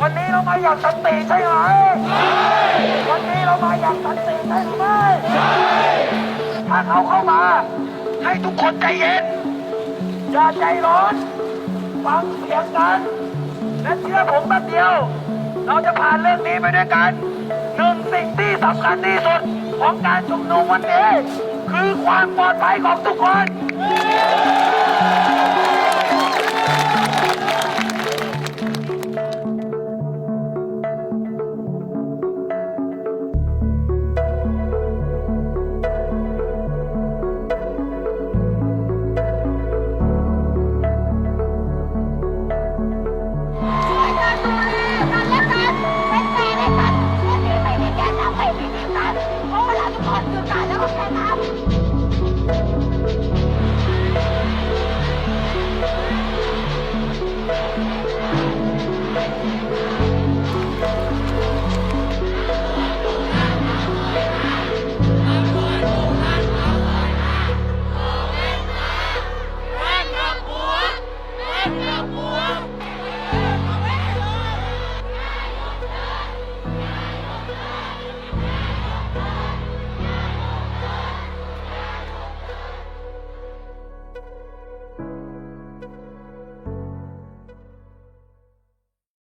วันนี้เรามาอย่างสันติใช่ไหมวันนี้เรามาอย่างสันติใช่ไหมถ้าเขาเข้ามา ให้ทุกคนใจเย็น อย่าใจร้อน ฟังเสียงกันและเชื่อผมแป๊บเดียว เราจะผ่านเรื่องนี้ไปด้วยกันหนึ่งสิ่งที่สำคัญที่สุดของการชุมนุมวันนี้ คือความปลอดภัยของทุกคน Contra